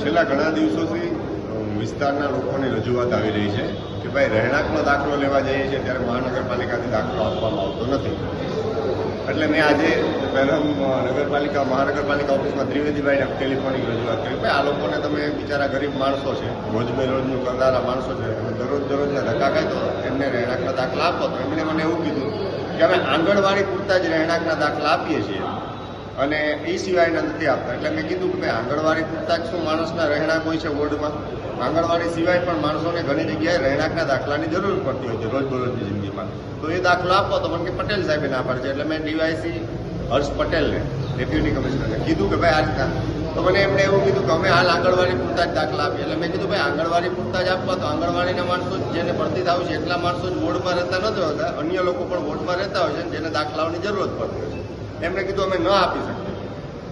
છેલ્લા ઘણા દિવસોથી વિસ્તારના લોકોની રજૂઆત આવી રહી છે કે ભાઈ રહેણાંકનો દાખલો લેવા જઈએ છીએ ત્યારે મહાનગરપાલિકાથી દાખલો આપવામાં આવતો નથી. એટલે મેં આજે પહેલા નગરપાલિકા, મહાનગરપાલિકા ઓફિસમાં ત્રિવેદીભાઈને ટેલિફોનિક રજૂઆત કરી. ભાઈ, આ લોકોને તમે બિચારા ગરીબ માણસો છે રોજ બેરોજનું કરનારા માણસો છે દરરોજ દરરોજના ધક્કા ખાય એમને રહેણાંકના દાખલા આપો. તો એમણે મને એવું કીધું કે અમે આંગણવાડી પૂરતા જ રહેણાંકના દાખલા આપીએ છીએ. અને એ સિવાયના નથી આપતા. એટલે મેં કીધું કે ભાઈ, આંગણવાડી પૂરતા શું માણસના રહેણાંક હોય છે વોર્ડમાં? આંગણવાડી સિવાય પણ માણસોને ઘણી જગ્યાએ રહેણાંકના દાખલાની જરૂર પડતી હોય છે રોજબરોજની જિંદગીમાં. તો એ દાખલો આપો તો મને કે પટેલ સાહેબે ના પાડે એટલે મેં ડીવાયસી હર્ષ પટેલને, ડેપ્યુટી કમિશનરને કીધું કે ભાઈ, આ રીતના. તો મને એમણે એવું કીધું કે અમે હાલ આંગણવાડી પૂરતા જ દાખલા આપીએ. એટલે મેં કીધું, ભાઈ, આંગણવાડી પૂરતા જ આપવા તો આંગણવાડીના માણસો જેને ભરતી થવું છે, એટલા માણસો જ વોર્ડમાં રહેતા નથી હોતા. અન્ય લોકો પણ વોર્ડમાં રહેતા હોય છે જેને દાખલાઓની જરૂરત પડતી હોય છે. એમણે કીધું અમે ન આપી શકીએ.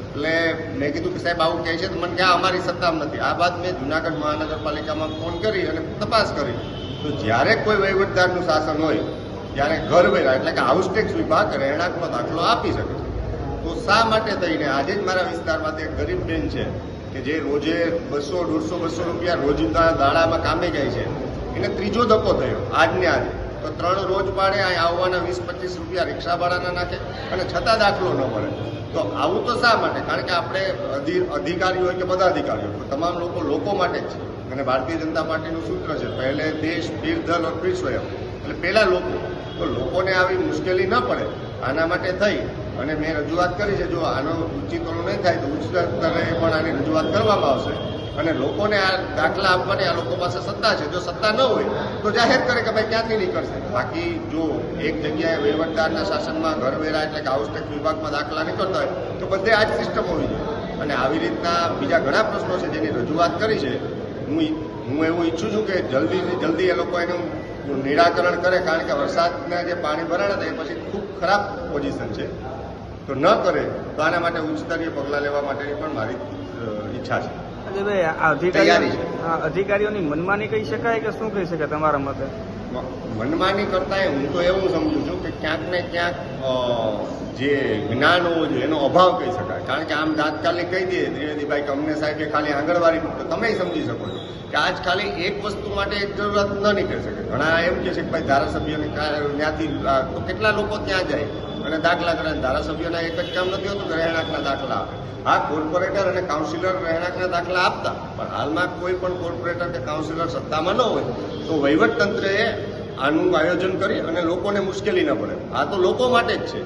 એટલે મેં કીધું કે સાહેબ, આવું કહે છે તો મને કે અમારી સત્તામાં નથી. આ બાદ મેં જુનાગઢ મહાનગરપાલિકામાં ફોન કરી અને તપાસ કરી. તો જ્યારે કોઈ વહીવટદારનું શાસન હોય, ત્યારે ઘર વેરા, એટલે કે હાઉસ ટેક્સ વિભાગ રહેણાંકનો દાખલો આપી શકે છે. તો શા માટે થઈને આજે જ મારા વિસ્તારમાંથી એક ગરીબ બેન છે, કે જે રોજે બસો, દોઢસો, બસો રૂપિયા રોજના દાડામાં કામે જાય છે. એને ત્રીજો ધક્કો થયો, આજને આજે. તો ત્રણ રોજ પાડે અહીં આવવાના વીસ, પચીસ રૂપિયા રિક્ષા ભાડાના નાખે અને છતાં દાખલો ન મળે. તો આવું તો શા માટે? કારણ કે આપણે અધિકારીઓ અધિકારી હોય કે બધા અધિકારીઓ તમામ લોકો લોકો માટે જ છે. અને ભારતીય જનતા પાર્ટીનું સૂત્ર છે, પહેલે દેશ ફિર ધન ઓર ફિર સ્વયં. એટલે પહેલાં લોકો. તો લોકોને આવી મુશ્કેલી ન પડે. આના માટે થઈ. અને મેં રજૂઆત કરી છે, જો આનો ઉચ્ચીકરણ નહીં થાય તો ઉચ્ચ સ્તરે પણ આની રજૂઆત કરવામાં આવશે. અને લોકોને આ દાખલા આપવાની આ લોકો પાસે સત્તા છે. જો સત્તા ન હોય, તો જાહેર કરે કે ભાઈ ક્યાંથી નીકળશે? બાકી જો એક જગ્યાએ વહીવટદારના શાસનમાં ઘરવેરા એટલે કે હાઉસ ટેક્સ વિભાગમાં દાખલા નીકળતા હોય, તો બધે આ જ સિસ્ટમ હોવી જોઈએ. અને આવી રીતના બીજા ઘણા પ્રશ્નો છે જેની રજૂઆત કરી છે. હું હું એવું ઈચ્છું છું કે જલ્દીથી જલ્દી એ લોકો એનું નિરાકરણ કરે, કારણ કે વરસાદના જે પાણી ભરાણા હતા એ પછી ખૂબ ખરાબ પોઝિશન છે. તો ન કરે, તો આના માટે ઉચ્ચ સ્તરીય પગલાં લેવા માટેની પણ મારી ઈચ્છા છે. તૈયારી છે. અધિકારીઓની મનમાની કહી શકાય કે શું કહી શકાય તમારા મતે? મનમાની કરતાં હું તો એવું સમજુ છું કે ક્યાંક ને ક્યાંક જે જ્ઞાન હોવું જોઈએ એનો અભાવ કહી શકાય. કારણ કે આમ તાત્કાલિક કહી દઈએ ત્રિવેદીભાઈ કે અમને સાહેબ કે ખાલી આંગણવાડી તો તમે સમજી શકો છો કે આજ ખાલી એક વસ્તુ માટે એક જરૂરત ન નીકળી શકે. ઘણા એમ કહે છે કે ભાઈ ધારાસભ્યોને ત્યાંથી તો કેટલા લોકો ત્યાં જાય? અને દાખલા કરે. ધારાસભ્યોના એક જ કામ નથી હોતું કે રહેણાંકના દાખલા હા, કોર્પોરેટર અને કાઉન્સિલર રહેણાંકના દાખલા આપતા, પણ હાલમાં કોઈ પણ કોર્પોરેટર કે કાઉન્સિલર સત્તામાં ન હોય, તો વહીવટ તંત્રએ આનું આયોજન કરી અને લોકોને મુશ્કેલી ન પડે. આ તો લોકો માટે જ છે.